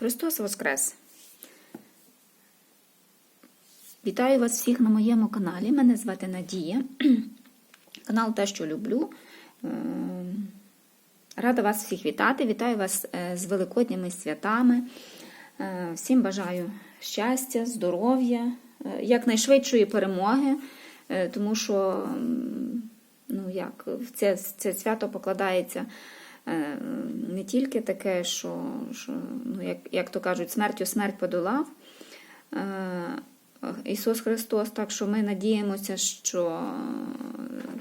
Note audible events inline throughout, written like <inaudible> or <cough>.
Христос Воскрес! Вітаю вас всіх на моєму каналі. Мене звати Надія. <clears throat> Канал Те, що люблю. Е, Рада вас всіх вітати. Вітаю вас е, з великодніми святами. Е, Всім бажаю щастя, здоров'я, якнайшвидшої перемоги, тому що ну, як, це, це свято покладається не тільки таке, що, що ну, як, як то кажуть, смертю смерть подолав. Е, Ісус Христос, так що ми надіємося, що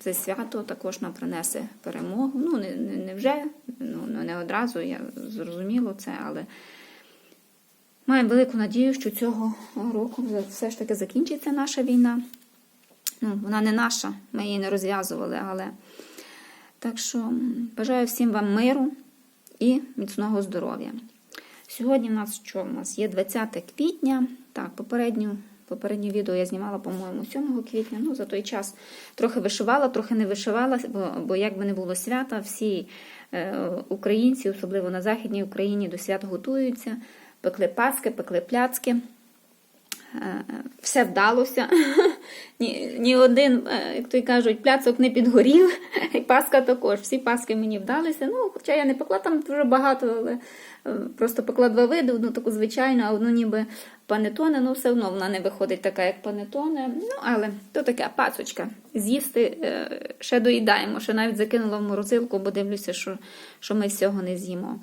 це свято також нам принесе перемогу. Ну, не, не, вже, ну, не одразу, я зрозуміло це, але маємо велику надію, що цього року все ж таки закінчиться наша війна. Ну, вона не наша, ми її не розв'язували, але так що бажаю всім вам миру і міцного здоров'я. Сьогодні в нас що? У нас є 20 квітня. Так, попередню, попереднє відео я знімала, по-моєму, 7 квітня. Ну, за той час трохи вишивала, трохи не вишивала, бо, бо як би не було свята, всі е, українці, особливо на Західній Україні, до свят готуються, пекли паски, пекли пляцки. Е, Все вдалося. <laughs> Ні, ні один, е, як то й кажуть, пляцок не підгорів, <laughs> і паска також. Всі паски мені вдалися. Ну, хоча я не пекла там дуже багато, але е, просто пекла два види, одну таку звичайну, а одну ніби панетоне, ну все одно вона не виходить така, як панетоне. Ну, але то таке пасочка. З'їсти ще доїдаємо, ще навіть закинула в морозилку, бо дивлюся, що, що ми всього не з'їмо.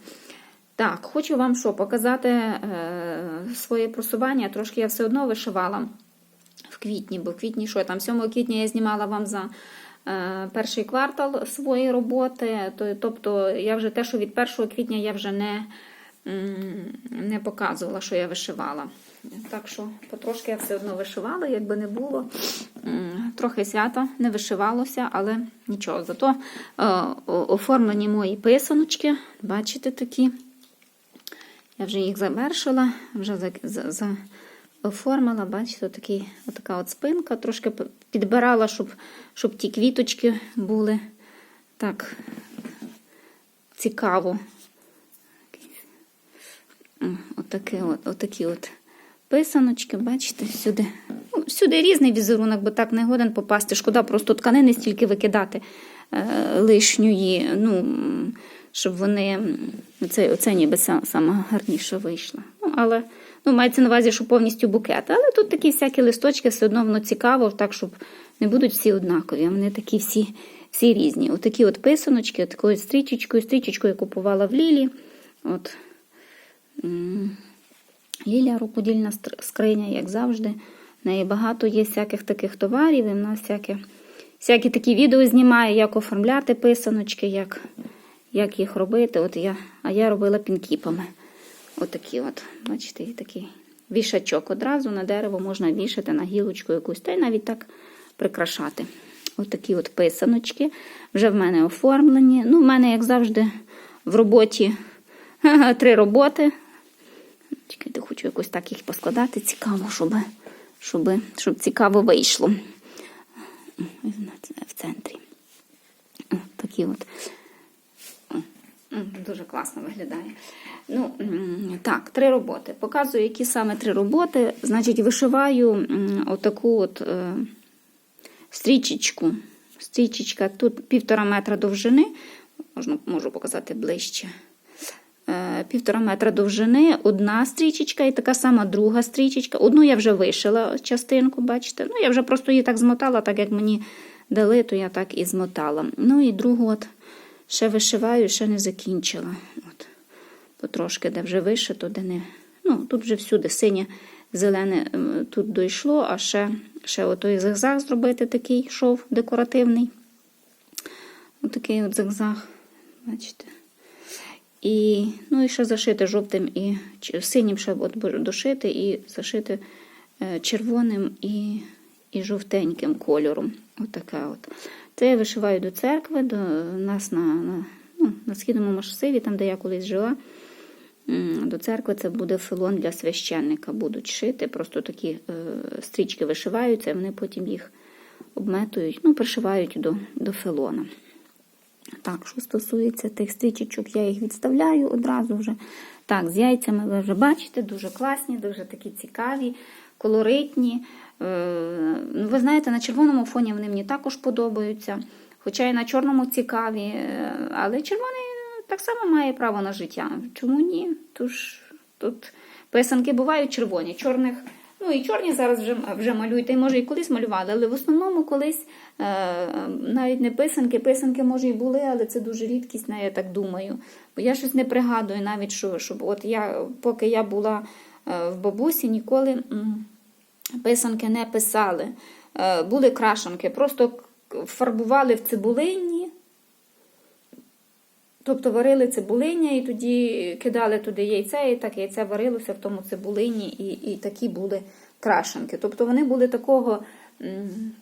Так, хочу вам що показати е, своє просування. Трошки я все одно вишивала в квітні, бо в квітні що там 7 квітня я знімала вам за е, перший квартал своєї роботи. То, тобто я вже те, що від 1 квітня я вже не, не показувала, що я вишивала. Так що потрошки я все одно вишивала, якби не було. Трохи свято не вишивалося, але нічого. Зато е, оформлені мої писаночки, бачите такі. Я вже їх завершила, вже за, за, оформила, бачите, такий, отака от спинка. Трошки підбирала, щоб, щоб ті квіточки були так цікаво. Отакі от, отакі от писаночки, бачите, всюди. Ну, всюди різний візерунок, бо так не годен попасти. Шкода просто тканини стільки викидати е, лишньої, ну, щоб вони. Це, оце ніби са- саме гарніше вийшло. Ну, але ну, мається на увазі, що повністю букет. Але тут такі всякі листочки, все одно воно цікаво, так, щоб не будуть всі однакові, а вони такі всі, всі різні. Отакі от писаночки, такою стрічечкою, стрічечкою я купувала в Лілі. От. Ліля рукодільна скриня, як завжди. В неї багато є всяких таких товарів, і вона всякі, всякі такі відео знімає, як оформляти писаночки, як, як їх робити. От я, а я робила пінкіпами. Отакі от, бачите, такий вішачок одразу на дерево можна вішати на гілочку якусь, та й навіть так прикрашати. Отакі от писаночки. Вже в мене оформлені. Ну, в мене, як завжди, в роботі <laughs> три роботи. Чекайте, хочу якось так їх поскладати. Цікаво, щоб, щоб, щоб цікаво вийшло. В центрі. О, Такі от. Класно виглядає. Ну, так, три роботи. Показую, які саме три роботи. Значить, вишиваю отаку от е, стрічечку. Стрічечка тут півтора метра довжини. Можна, можу показати ближче. Е, Півтора метра довжини, одна стрічечка і така сама друга стрічечка. Одну я вже вишила частинку, бачите. Ну, я вже просто її так змотала, так як мені дали, то я так і змотала. Ну і другу от ще вишиваю, ще не закінчила. От. Потрошки, де вже вишито, де не. Ну, тут вже всюди синє, зелене тут дійшло, а ще, ще отой зигзаг зробити такий шов декоративний. Отакий от зигзаг, бачите. І, ну, і ще зашити жовтим і синім ще от дошити і зашити е, червоним і, і жовтеньким кольором. Отаке от. Це я вишиваю до церкви, до нас на, на, ну, на східному масиві, там, де я колись жила. До церкви це буде филон для священника. Будуть шити. Просто такі е, стрічки вишиваються, вони потім їх обметують, ну, пришивають до, до филона. Так, що стосується тих стрічечок, я їх відставляю одразу вже. Так, з яйцями ви вже бачите, дуже класні, дуже такі цікаві, колоритні. Е, ну, Ви знаєте, на червоному фоні вони мені також подобаються. Хоча і на чорному цікаві, е, але червоний так само має право на життя. Чому ні? Тож тут писанки бувають червоні, чорних. Ну і чорні зараз вже вже малюють, та й може і колись малювали, але в основному колись е, навіть не писанки, писанки може і були, але це дуже рідкісна, я так думаю. Бо я щось не пригадую навіть, що щоб от я, поки я була е, в бабусі, ніколи писанки не писали. Е, були крашанки, просто фарбували в цибулині. Тобто варили цибулиня і тоді кидали туди яйце, і так яйце варилося в тому цибулині, і, і такі були крашенки. Тобто вони були такого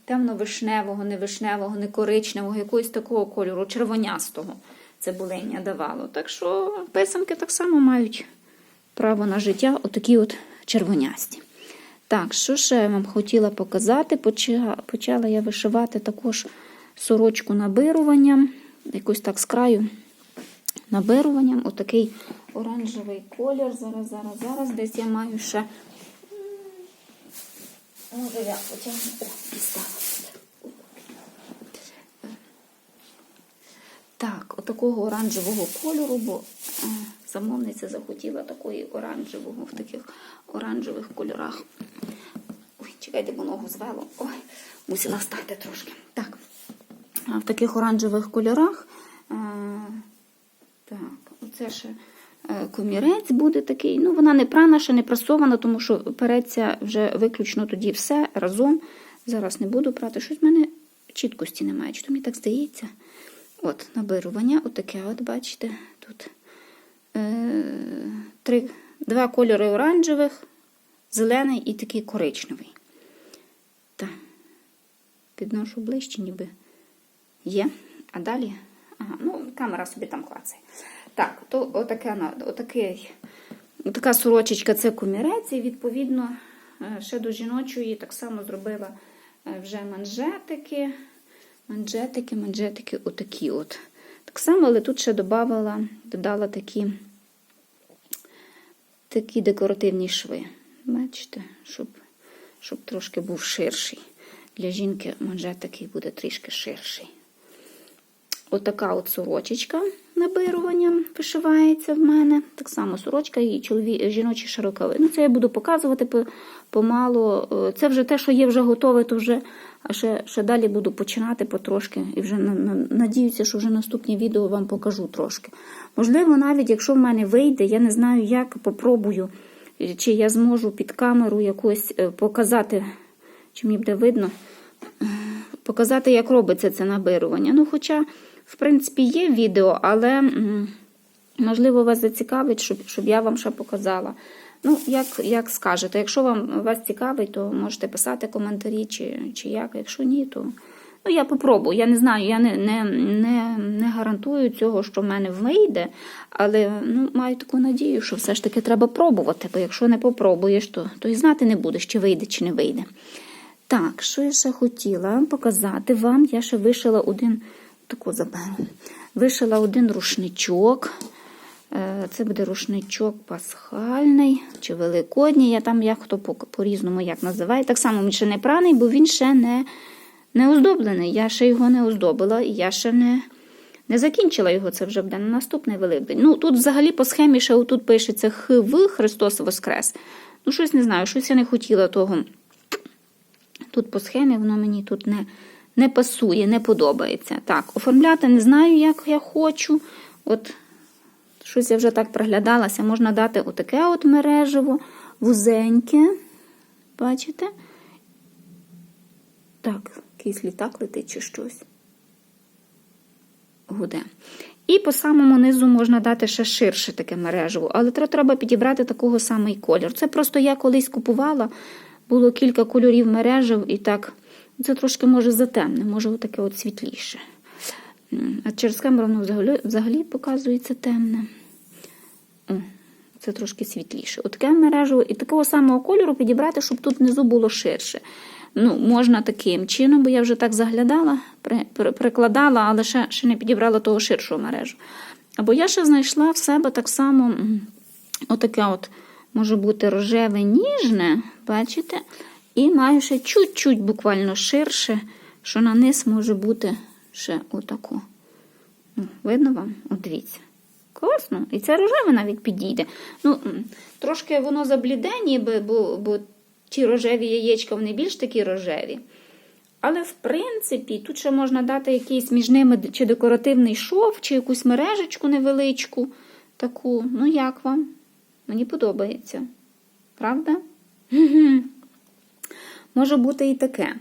темно-вишневого, не вишневого, не коричневого, якогось такого кольору, червонястого цибулиння давало. Так що писанки так само мають право на життя, отакі от червонясті. Так, що ще я вам хотіла показати? Почала я вишивати також сорочку набируванням, якось так з краю набируванням. Отакий оранжевий колір. Зараз, зараз, зараз. Десь я маю ще. Може, я потягну. О, дістала. Так, отакого оранжевого кольору, бо е, замовниця захотіла такої оранжевого в таких оранжевих кольорах. Ой, чекайте, бо ногу звело. Ой, мусила встати трошки. Так, в таких оранжевих кольорах. е, так, оце ще е, комірець буде такий. Ну, вона не прана, ще не прасована, тому що переться вже виключно тоді все разом. Зараз не буду прати. Щось в мене чіткості немає. Чи то мені так здається? От, набирування, отаке, от, бачите, тут три, два кольори оранжевих, зелений і такий коричневий. Так, підношу ближче, ніби є. А далі, ага, ну, камера собі там клацає. Так, то отаке, отакий, отака сорочечка це комірець, і відповідно е, ще до жіночої так само зробила е, вже манжетики. Манжетики, манжетики, отакі от. Так само, але тут ще додала, додала такі, такі декоративні шви. Бачите, щоб, щоб трошки був ширший. Для жінки манжет такий буде трішки ширший. Отака от сорочечка набируванням вишивається в мене. Так само сорочка і чолові... жіночі широкави. Ну, це я буду показувати помалу. Е, Це вже те, що є вже готове, то вже ще, ще далі буду починати потрошки. І вже на, на, надіюся, що вже наступні відео вам покажу трошки. Можливо, навіть якщо в мене вийде, я не знаю, як попробую, е, чи я зможу під камеру якось е, показати, чи мені буде видно показати, як робиться це набирування. Ну, хоча, в принципі, є відео, але можливо вас зацікавить, щоб, щоб я вам ще показала. Ну, як, як скажете, якщо вам вас цікавить, то можете писати коментарі, чи, чи як. Якщо ні, то ну, я попробую. Я не знаю, я не, не, не, не гарантую цього, що в мене вийде, але ну, маю таку надію, що все ж таки треба пробувати, бо якщо не попробуєш, то, то і знати не будеш, чи вийде, чи не вийде. Так, що я ще хотіла показати вам? Я ще вишила один, таку. Вишила один рушничок. Е, Це буде рушничок пасхальний чи великодній. Я там як хто по- по-різному як називає. Так само він ще не праний, бо він ще не, не оздоблений. Я ще його не оздобила, і я ще не, не закінчила його. Це вже буде на наступний Великдень. Ну, тут взагалі по схемі ще отут пишеться ХВ Христос Воскрес. Ну, щось не знаю, щось я не хотіла того. Тут по схемі воно мені тут не, не пасує, не подобається. Так, оформляти не знаю, як я хочу. От щось я вже так приглядалася. Можна дати отаке от мережево, вузеньке. Бачите? Так, якийсь літак летить чи щось. Гуде. І по самому низу можна дати ще ширше таке мережево, але треба підібрати такого самий колір. Це просто я колись купувала, було кілька кольорів мережев, і так, це трошки може затемне, може отаке от світліше. А через камеру воно взагалі, взагалі показується темне. О, це трошки світліше. Отаке мережево і такого самого кольору підібрати, щоб тут внизу було ширше. Ну, можна таким чином, бо я вже так заглядала, при, при- прикладала, але ще, ще не підібрала того ширшого мережу. Або я ще знайшла в себе так само отаке от, може бути рожеве ніжне, бачите? І маю ще чуть-чуть буквально ширше, що на низ може бути ще отако. Ну, Видно вам? От дивіться. Класно. І це рожеве навіть підійде. Ну, трошки воно забліде, ніби, бо, бо ті рожеві яєчка, вони більш такі рожеві. Але, в принципі, тут ще можна дати якийсь між ними чи декоративний шов, чи якусь мережечку невеличку. Таку. Ну, як вам? Мені подобається. Правда? Може бути і таке.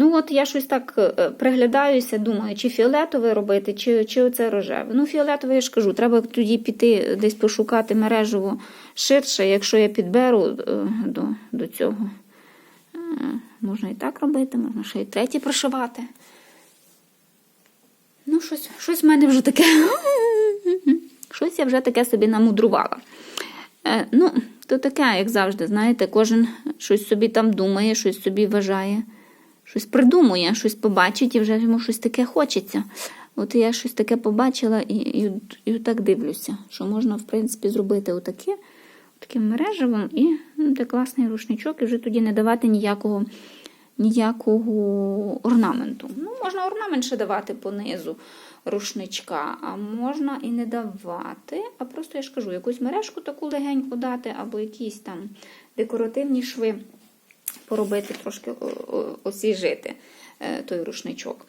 Ну, от я щось так е, приглядаюся, думаю, чи фіолетове робити, чи, чи оце рожеве. Ну, фіолетове, я ж кажу, треба тоді піти десь пошукати мережево ширше, якщо я підберу е, до, до цього. Е, Можна і так робити, можна ще й третє прошивати. Ну, щось, щось в мене вже таке. <laughs> Щось я вже таке собі намудрувала. Е, ну, то таке, як завжди, знаєте, кожен щось собі там думає, щось собі вважає, щось придумує, щось побачить і вже йому щось таке хочеться. От я щось таке побачила і, і, і так дивлюся, що можна, в принципі, зробити отаке, таким мережевим і ну, де класний рушничок, і вже тоді не давати ніякого, ніякого орнаменту. Ну, можна орнамент ще давати понизу рушничка, а можна і не давати, а просто я ж кажу, якусь мережку таку легеньку дати, або якісь там декоративні шви поробити, трошки освіжити е, той рушничок.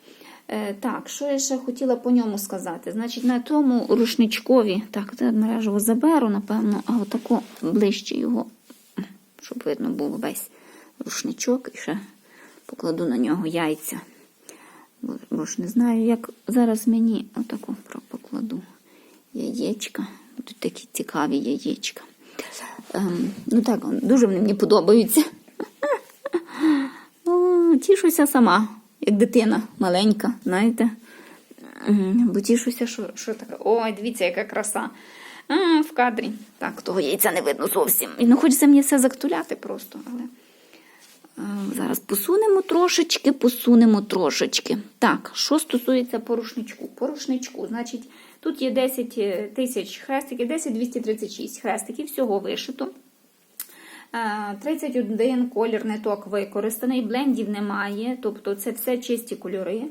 Е, Так, що я ще хотіла по ньому сказати? Значить, на тому рушничкові, так, це мережево заберу, напевно, а отако ближче його, щоб видно був весь рушничок, і ще покладу на нього яйця. Бо, бо ж не знаю, як зараз мені отаку покладу яєчка. Тут такі цікаві яєчка. Ем, ну так, дуже вони мені подобаються. О, тішуся сама, як дитина маленька, знаєте. Бо тішуся, що, що таке. Ой, дивіться, яка краса. А, в кадрі. Так, того яйця не видно зовсім. І ну хочеться мені все зактуляти просто, але. Е, Зараз посунемо трошечки, посунемо трошечки. Так, що стосується порушничку. Порушничку, значить, тут є 10 тисяч хрестиків, 10 236 хрестиків, всього вишито. Е, 31 колір ниток використаний, блендів немає, тобто це все чисті кольори.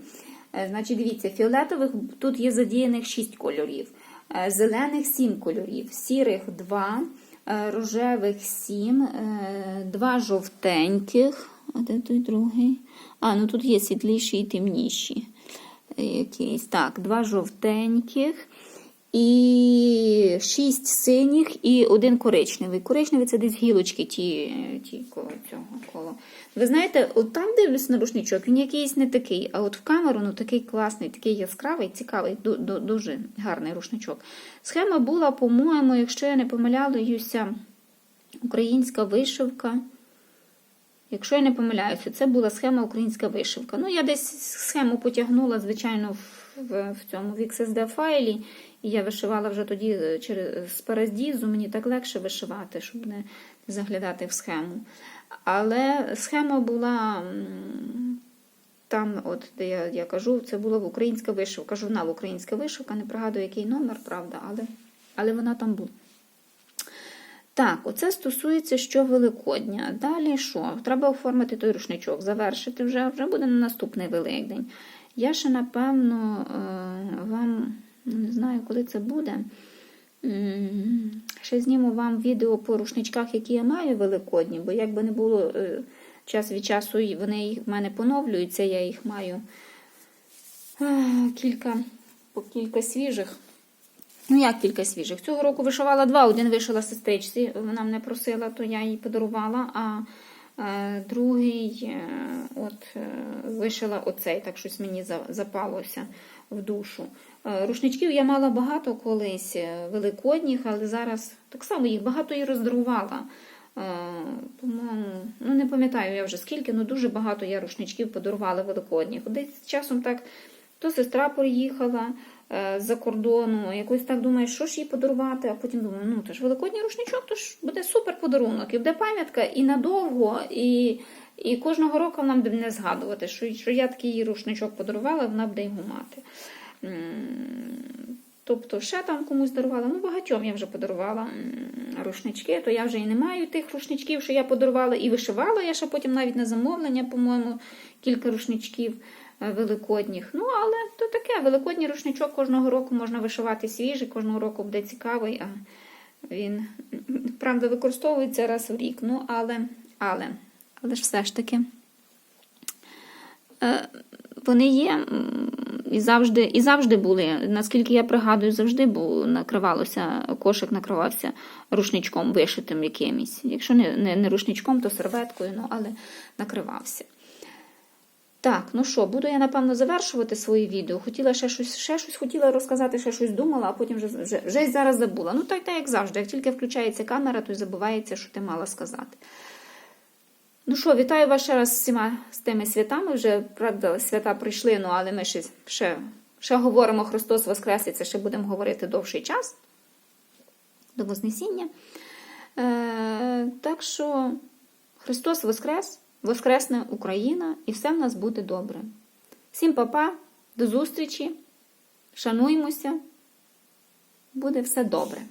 Е, Значить, дивіться, фіолетових тут є задіяних 6 кольорів, е, зелених 7 кольорів, сірих 2, е, рожевих 7, 2 жовтеньких. А де той другий? А, ну тут є світліші і темніші. Е, Якісь. Так, два жовтеньких. І шість синіх і один коричневий. Коричневий це десь гілочки ті, ті коло цього коло. Ви знаєте, от там дивлюсь на рушничок, він якийсь не такий, а от в камеру ну такий класний, такий яскравий, цікавий, ду- ду- дуже гарний рушничок. Схема була, по-моєму, якщо я не помиляюся, українська вишивка. Якщо я не помиляюся, це була схема українська вишивка. Ну, я десь схему потягнула, звичайно, в, в, в цьому XSD файлі, і я вишивала вже тоді е, через з параздізу, мені так легше вишивати, щоб не заглядати в схему. Але схема була там, от де я, я кажу, це була українська вишивка, журнал Українська вишивка, не пригадую, який номер, правда, але, але вона там була. Так, оце стосується що Великодня. Далі що? Треба оформити той рушничок, завершити вже, вже буде на наступний Великдень. Я ще, напевно, е, вам ну, не знаю, коли це буде. Ще зніму вам відео по рушничках, які я маю великодні, бо як би не було е, час від часу, вони в мене поновлюються, я їх маю е, кілька, по кілька свіжих. Ну, як кілька свіжих. Цього року вишивала два. Один вишила сестричці, вона мене просила, то я їй подарувала, а другий е, от, е, вишила оцей, так щось мені за- запалося в душу. Е, Рушничків я мала багато колись великодніх, але зараз так само їх багато і роздарувала. Ну не пам'ятаю я вже скільки, але дуже багато я рушничків подарувала великодніх. Десь часом так то сестра приїхала з-за кордону, якось так думаю, що ж їй подарувати, а потім думаю, ну то ж великодній рушничок, то ж буде супер подарунок, і буде пам'ятка і надовго, і І кожного року вона буде не згадувати, що, що я такий їй рушничок подарувала, вона буде його мати. Тобто, ще там комусь дарувала, ну багатьом я вже подарувала рушнички, то я вже і не маю тих рушничків, що я подарувала, і вишивала я ще потім навіть на замовлення, по-моєму, кілька рушничків. е, великодніх. Ну, але то таке, великодній рушничок кожного року можна вишивати свіжий, кожного року буде цікавий, а він, правда, використовується раз в рік. Ну, але, але, але ж все ж таки. Е, Вони є і завжди, і завжди були. Наскільки я пригадую, завжди був, накривалося, кошик накривався рушничком вишитим якимось. Якщо не, не, не рушничком, то серветкою, ну, але накривався. Так, ну що, буду я, напевно, завершувати своє відео. Хотіла ще щось, ще щось хотіла розказати, ще щось думала, а потім вже, вже, вже зараз забула. Ну, так, так як завжди. Як тільки включається камера, то й забувається, що ти мала сказати. Ну що, вітаю вас ще раз з всіма з тими святами. Вже правда, свята прийшли, ну але ми ще, ще, ще говоримо Христос Воскрес, і це ще будемо говорити довший час до Вознесіння. Е, так що Христос Воскрес, Воскресне Україна, і все в нас буде добре. Всім папа, до зустрічі, шануймося, буде все добре.